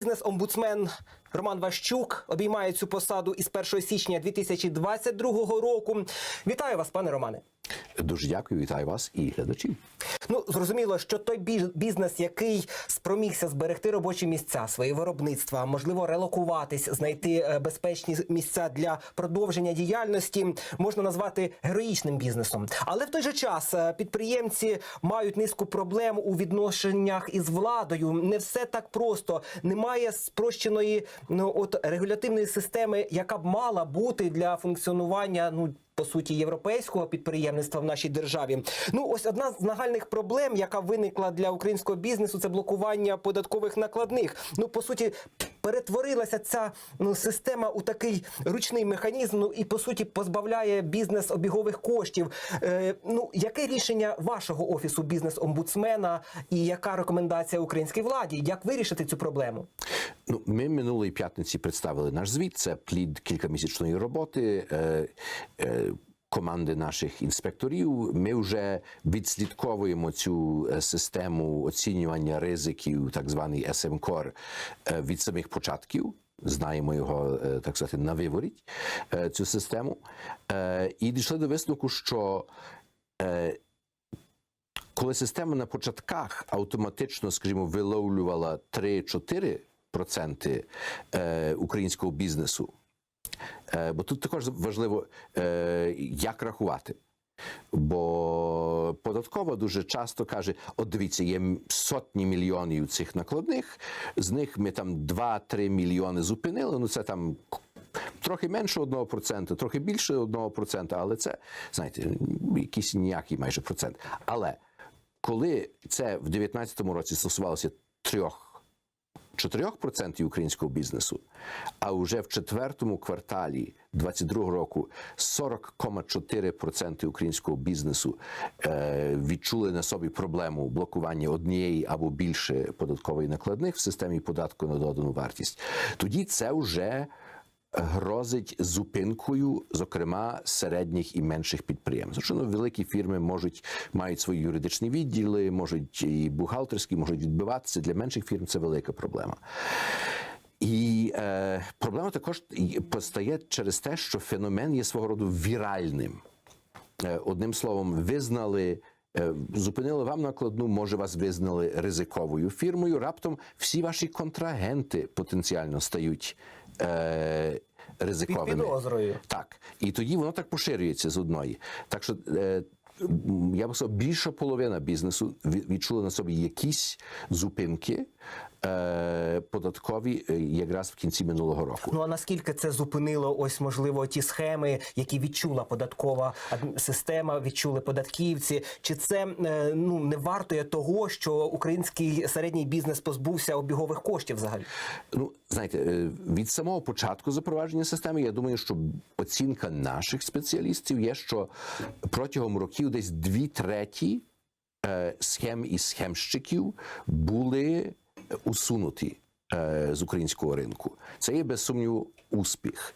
Бізнес-омбудсмен Роман Ващук обіймає цю посаду із 1 січня 2022 року. Вітаю вас, пане Романе. Дуже дякую, вітаю вас і глядачів. Ну зрозуміло, що той бі- бізнес, який спромігся зберегти робочі місця, свої виробництва, можливо, релокуватись, знайти е, безпечні місця для продовження діяльності, можна назвати героїчним бізнесом. Але в той же час е, підприємці мають низку проблем у відношеннях із владою. Не все так просто. Немає спрощеної ну от регулятивної системи, яка б мала бути для функціонування ну по суті європейського підприємництва в нашій державі. Ну ось одна з нагальних проблем, яка виникла для українського бізнесу, це блокування податкових накладних. Ну по суті. Перетворилася ця ну, система у такий ручний механізм, ну і по суті позбавляє бізнес обігових коштів. Е, ну яке рішення вашого офісу бізнес-омбудсмена і яка рекомендація українській владі? Як вирішити цю проблему? Ну, ми минулої п'ятниці представили наш звіт. Це плід кількамісячної роботи. Е, е, Команди наших інспекторів ми вже відслідковуємо цю е, систему оцінювання ризиків, так званий СМКОР, е, від самих початків. Знаємо його е, так сказати на виворіть цю систему, і дійшли до висновку, що коли система на початках автоматично, скажімо, виловлювала 3-4% е, українського бізнесу, е, бо тут також важливо, е, як рахувати. Бо податкова дуже часто каже: от дивіться, є сотні мільйонів цих накладних, з них ми там 2-3 мільйони зупинили. Ну це там трохи менше 1%, трохи більше 1%, але це, знаєте, якийсь ніякий майже процент. Але коли це в 2019 році стосувалося трьох 4% українського бізнесу, а вже в четвертому кварталі 2022 року 40,4% українського бізнесу е, відчули на собі проблему блокування однієї або більше податкової накладних в системі податку на додану вартість. Тоді це вже грозить зупинкою, зокрема середніх і менших підприємств. Звичайно, великі фірми можуть мають свої юридичні відділи, можуть і бухгалтерські, можуть відбиватися. Для менших фірм це велика проблема. І е, проблема також постає через те, що феномен є свого роду віральним. Е, Одним словом, визнали. е, Зупинили вам накладну, може вас визнали ризиковою фірмою. Раптом всі ваші контрагенти потенціально стають е, ризиковими. Під підозрою. Так. І тоді воно так поширюється з одної. Так що е, я б сказав, більша половина бізнесу відчула на собі якісь зупинки податкові е, якраз в кінці минулого року. Ну а наскільки це зупинило ось можливо ті схеми, які відчула податкова система, відчули податківці? Чи це е, ну не вартує того, що український середній бізнес позбувся обігових коштів взагалі? Ну, знаєте, е, від самого початку запровадження системи, я думаю, що оцінка наших спеціалістів є, що протягом років десь дві треті е, схем і схемщиків були усунуті е, з українського ринку. Це є без сумніву успіх.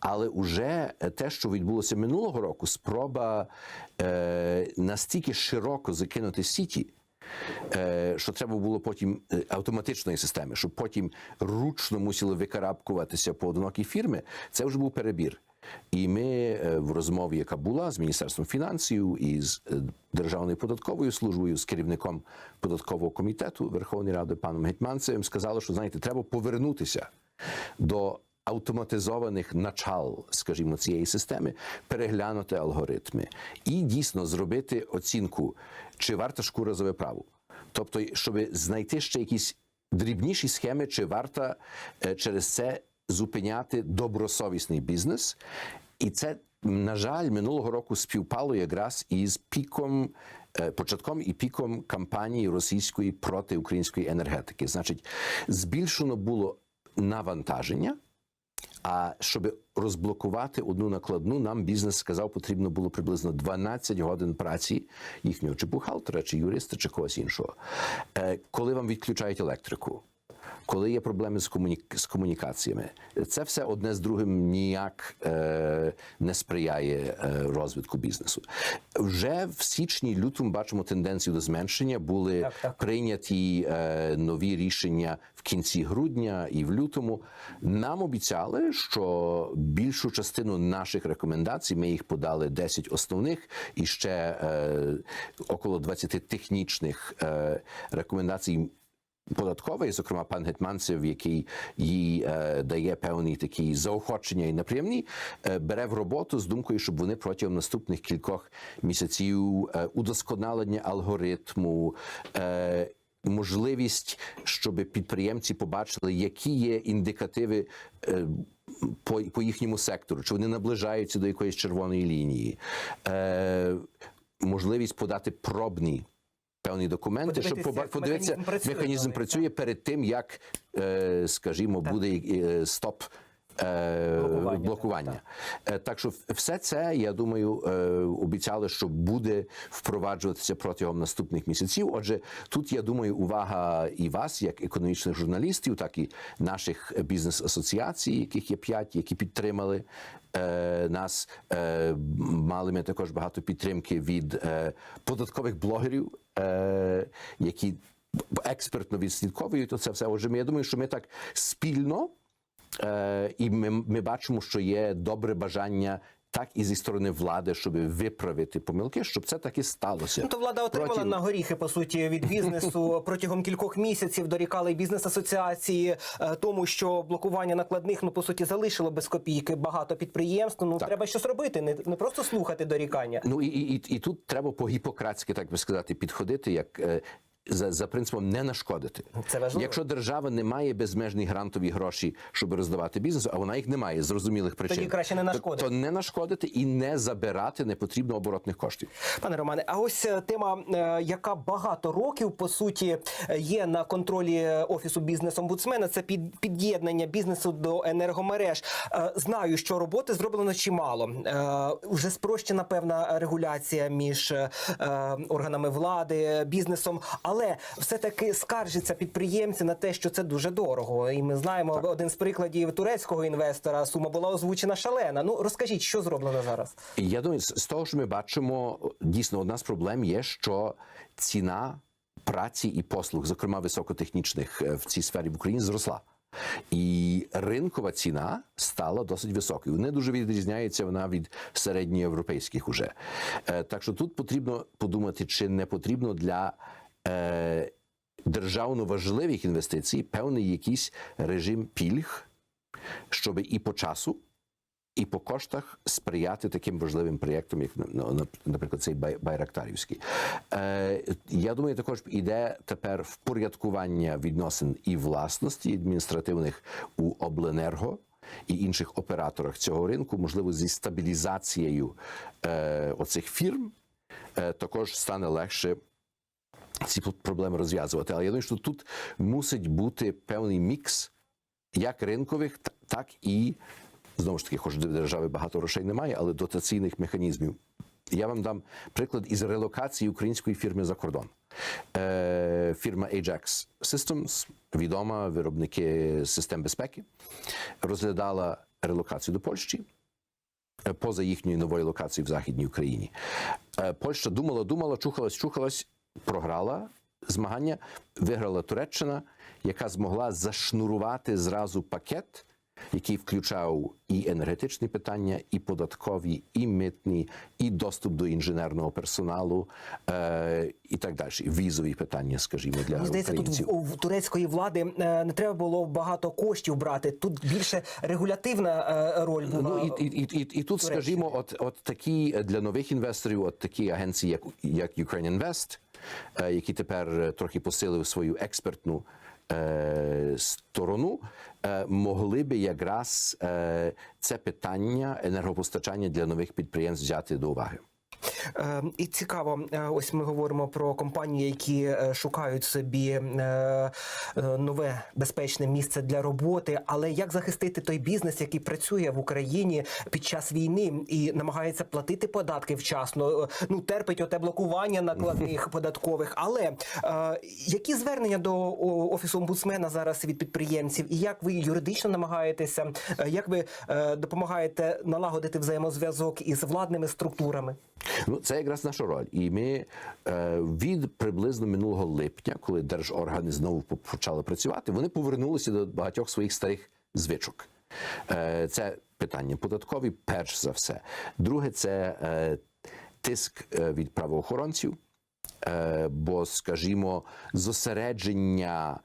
Але уже те, що відбулося минулого року, спроба е, настільки широко закинути сіті. Е, що треба було потім автоматичної системи, щоб потім ручно мусили викарабкуватися поодинокі фірми, це вже був перебір. І ми е, в розмові, яка була з Міністерством фінансів і з е, Державною податковою службою, з керівником податкового комітету Верховної Ради паном Гетьманцевим, сказали, що знаєте, треба повернутися до автоматизованих начал, скажімо, цієї системи, переглянути алгоритми і дійсно зробити оцінку, чи варта шкура за виправу. Тобто, щоб знайти ще якісь дрібніші схеми, чи варто е, через це зупиняти добросовісний бізнес. І це, на жаль, минулого року співпало якраз із піком, е, початком і піком кампанії російської проти української енергетики. Значить, збільшено було навантаження. А щоб розблокувати одну накладну, нам бізнес сказав, потрібно було приблизно 12 годин праці їхнього чи бухгалтера, чи юриста, чи когось іншого. Е, коли вам відключають електрику, коли є проблеми з, комуні... з комунікаціями, це все одне з другим ніяк е, не сприяє е, розвитку бізнесу. Вже в січні лютому бачимо тенденцію до зменшення. Були Так, так. прийняті е, нові рішення в кінці грудня і в лютому. Нам обіцяли, що більшу частину наших рекомендацій ми їх подали 10 основних і ще е, около 20 технічних е, рекомендацій. Податковий, зокрема, пан Гетманцев, який їй е, дає певні такі заохочення і неприємні, е, бере в роботу з думкою, щоб вони протягом наступних кількох місяців е, удосконалення алгоритму. Е, Можливість, щоб підприємці побачили, які є індикативи по, по їхньому сектору, чи вони наближаються до якоїсь червоної лінії, е, можливість подати пробні певні документи, щоб Подивитися, механізм працює, механізм працює перед тим, як, е, скажімо, буде е, стоп. е, Блокування, Блокування. Е, Так що все це, я думаю, обіцяли, що буде впроваджуватися протягом наступних місяців. Отже, тут я думаю, увага і вас, як економічних журналістів, так і наших бізнес-асоціацій, яких є п'ять, які підтримали нас. Мали ми також багато підтримки від податкових блогерів, е, які експертно відслідковують це все. Отже, я думаю, що ми так спільно. Е, і ми, ми бачимо, що є добре бажання. Так і зі сторони влади, щоб виправити помилки, щоб це таки сталося. Ну, то влада отримала Протягом- на горіхи по суті від бізнесу протягом кількох місяців. Дорікали бізнес-асоціації е, тому, що блокування накладних ну по суті залишило без копійки багато підприємств. Ну Так. треба щось робити, не, не просто слухати дорікання. Ну і, і, і тут треба по гіпократськи, так би сказати, підходити, як е, за, за принципом не нашкодити. Це важливо. Якщо держава не має безмежні грантові гроші, щоб роздавати бізнесу, а вона їх не має з зрозумілих причин, краще не то- нашкодити. То, не нашкодити і не забирати непотрібно оборотних коштів. Пане Романе, а ось е, тема, е, яка багато років по суті е, є на контролі офісу бізнес-омбудсмена, це під, під'єднання бізнесу до енергомереж. Знаю, що роботи зроблено чимало. Вже спрощена певна регуляція між органами влади, бізнесом, але все-таки скаржаться підприємці на те, що це дуже дорого. І ми знаємо один з прикладів турецького інвестора. Сума була озвучена шалена. Ну розкажіть, що зроблено зараз? Я думаю, з того, що ми бачимо, дійсно одна з проблем є, що ціна праці і послуг, зокрема високотехнічних е, в цій сфері в Україні, зросла. І ринкова ціна стала досить високою. Не дуже відрізняється вона від середньоєвропейських уже. Е, Так що тут потрібно подумати, чи не потрібно для е, державно важливих інвестицій певний якийсь режим пільг, щоб і по часу, і по коштах сприяти таким важливим проєктам, як ну, на- наприклад, цей Бай- Байрактарівський. Е, я думаю, також іде тепер впорядкування відносин і власності адміністративних у обленерго. І інших операторах цього ринку, можливо, зі стабілізацією е, оцих фірм, е, також стане легше ці проблеми розв'язувати. Але я думаю, що тут мусить бути певний мікс як ринкових, так і знову ж таки, хоч в держави багато грошей немає, але дотаційних механізмів. Я вам дам приклад із релокації української фірми за кордон. Е, фірма Ajax Systems, відома виробники систем безпеки, розглядала релокацію до Польщі е, поза їхньою новою локацією в Західній Україні. Е, Польща думала, думала, чухалась, чухалась, програла змагання, виграла Туреччина, яка змогла зашнурувати зразу пакет, який включав і енергетичні питання, і податкові, і митні, і доступ до інженерного персоналу, е, і так далі. Візові питання, скажімо, для Мені здається, тут українців. в, в турецької влади е, не треба було багато коштів брати. Тут більше регулятивна е, роль була. Ну і, і, і, і, і тут, скажімо, от, от такі для нових інвесторів, от такі агенції, як, як Ukraine Invest, е, які тепер е, трохи посилив свою експертну е, сторону, могли би якраз це питання енергопостачання для нових підприємств взяти до уваги. Е, І цікаво, е, ось ми говоримо про компанії, які е, шукають собі е, нове безпечне місце для роботи. Але як захистити той бізнес, який працює в Україні під час війни і намагається платити податки вчасно? Ну терпить оте блокування накладних податкових. Але які звернення до офісу омбудсмена зараз від підприємців, і як ви юридично намагаєтеся, як ви допомагаєте налагодити взаємозв'язок із владними структурами? Ну, це якраз наша роль. І ми е, від приблизно минулого липня, коли держоргани знову почали працювати, вони повернулися до багатьох своїх старих звичок. Е, це питання податкові, перш за все. Друге, це е, тиск е, від правоохоронців. Е, бо, скажімо, зосередження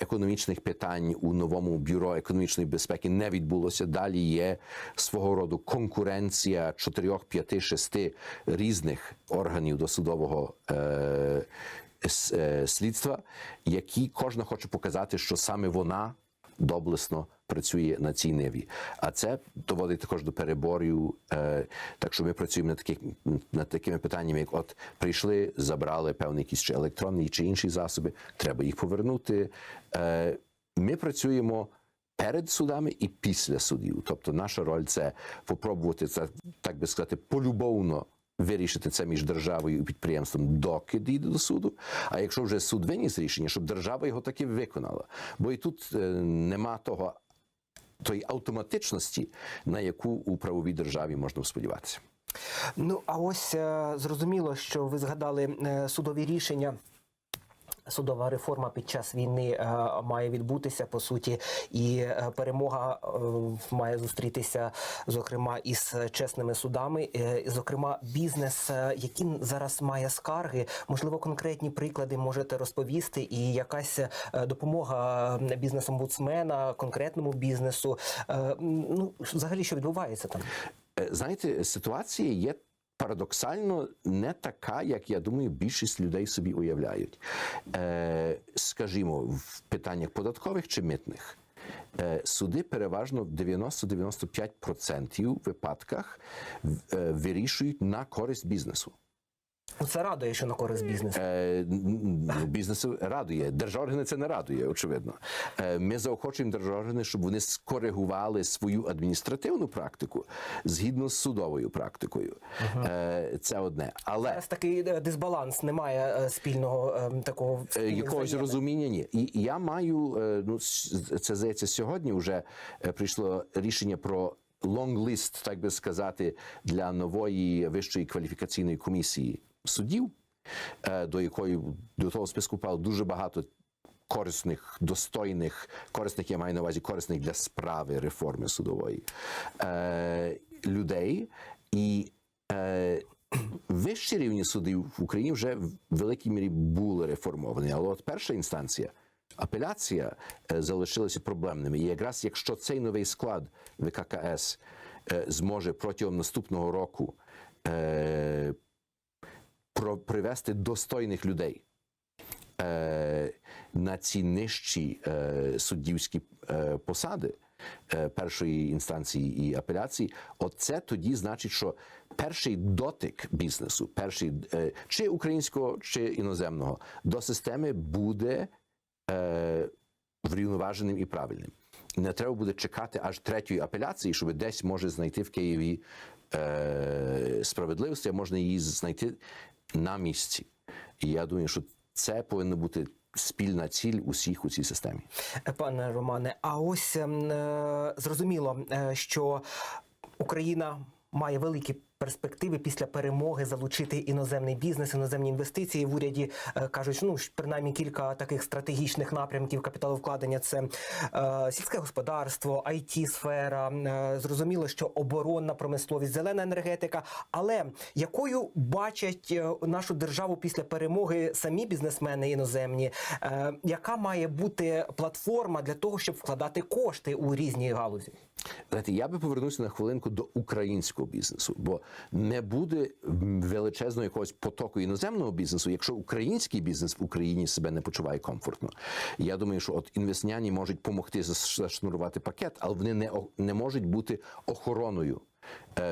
економічних питань у новому бюро економічної безпеки не відбулося. Далі є свого роду конкуренція чотирьох, п'яти, шести різних органів досудового е, е, слідства, які кожна хоче показати, що саме вона доблесно працює на цій ниві. А це доводить також до переборів. Е, так що ми працюємо над, таких, над такими питаннями, як от прийшли, забрали певні якісь чи електронні чи інші засоби, треба їх повернути. Е, ми працюємо. Перед судами і після судів, тобто наша роль це попробувати це, так би сказати, полюбовно вирішити це між державою і підприємством, доки дійде до суду. А якщо вже суд виніс рішення, щоб держава його таки виконала. Бо і тут е, нема того тої автоматичності, на яку у правовій державі можна сподіватися. Ну а ось е, зрозуміло, що ви згадали е, судові рішення. Судова реформа під час війни е, має відбутися по суті, і е, перемога е, має зустрітися, зокрема, із чесними судами. Зокрема, бізнес, який зараз має скарги, можливо, конкретні приклади можете розповісти, і якась допомога бізнес-омбудсмена конкретному бізнесу. Ну, взагалі, що відбувається там? Знаєте, ситуація є парадоксально не така, як я думаю, більшість людей собі уявляють. Е, скажімо, в питаннях податкових чи митних. е, Суди переважно в 90-95% випадках е, вирішують на користь бізнесу. Це радує, що на користь бізнесу. Е, Бізнесу радує. Держоргани це не радує, очевидно. Е, Ми заохочуємо держоргани, щоб вони скоригували свою адміністративну практику згідно з судовою практикою. Е, Це одне. Але Зараз такий е, дисбаланс, немає е, спільного е, такого Е, якогось взаємин. розуміння ні. І я маю ну це здається сьогодні. Вже прийшло рішення про лонг-лист, так би сказати, для нової вищої кваліфікаційної комісії суддів, е, до якої до того списку впало дуже багато. Корисних, достойних, корисних, я маю на увазі корисних для справи реформи судової е, людей. І е, вищі рівні судів в Україні вже в великій мірі були реформовані. Але от перша інстанція, апеляція, е, залишилася проблемними. І якраз якщо цей новий склад ВККС е, зможе протягом наступного року е, привести достойних людей е, на ці нижчі е, суддівські е, посади е, першої інстанції і апеляції, оце тоді значить, що перший дотик бізнесу, перший е, чи українського, чи іноземного до системи буде е, врівноваженим і правильним. Не треба буде чекати аж третьої апеляції, щоб десь може знайти в Києві е, справедливості, а можна її знайти на місці. І я думаю, що це повинно бути спільна ціль усіх у цій системі. Пане Романе, а ось ем, е, зрозуміло, е, що Україна має великі перспективи після перемоги залучити іноземний бізнес, іноземні інвестиції. В уряді е, кажуть, ну принаймні кілька таких стратегічних напрямків капіталовкладення це е, сільське господарство, it сфера е, зрозуміло, що оборонна промисловість, зелена енергетика. Але якою бачать е, нашу державу після перемоги самі бізнесмени іноземні? Е, яка має бути платформа для того, щоб вкладати кошти у різні галузі? Знаєте, я би повернувся на хвилинку до українського бізнесу, бо не буде величезного якогось потоку іноземного бізнесу, якщо український бізнес в Україні себе не почуває комфортно. Я думаю, що от інвестняні можуть допомогти зашнурувати пакет, але вони не, не можуть бути охороною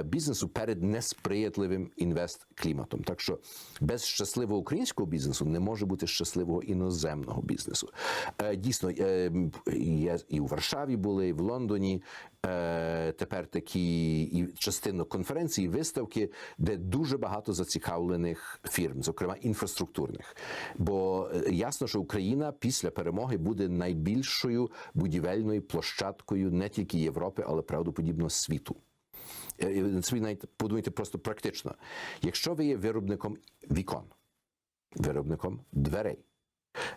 бізнесу перед несприятливим інвест-кліматом. Так що без щасливого українського бізнесу не може бути щасливого іноземного бізнесу. Е, Дійсно, е, є і у Варшаві були, і в Лондоні. Е, Тепер такі і частину конференції, виставки, де дуже багато зацікавлених фірм, зокрема інфраструктурних. Бо е, ясно, що Україна після перемоги буде найбільшою будівельною площадкою не тільки Європи, але правдоподібно світу. Е, Собі навіть подумайте просто практично. Якщо ви є виробником вікон, виробником дверей,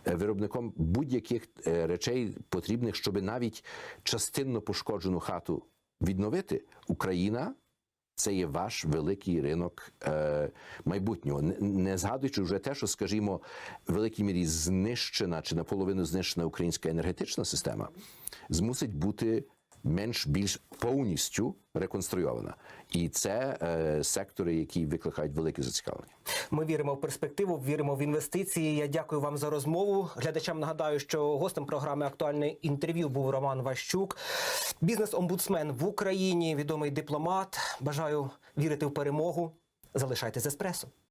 е, виробником будь-яких е, речей потрібних, щоб навіть частинно пошкоджену хату відновити, Україна. Це є ваш великий ринок е, майбутнього, не, не згадуючи вже те, що, скажімо, в великій мірі знищена чи наполовину знищена українська енергетична система, змусить бути менш більш повністю реконструйована. І це е, сектори, які викликають велике зацікавлення. Ми віримо в перспективу, віримо в інвестиції. Я дякую вам за розмову. Глядачам нагадаю, що гостем програми актуальне інтерв'ю був Роман Ващук, бізнес-омбудсмен в Україні, відомий дипломат. Бажаю вірити в перемогу. Залишайтесь з.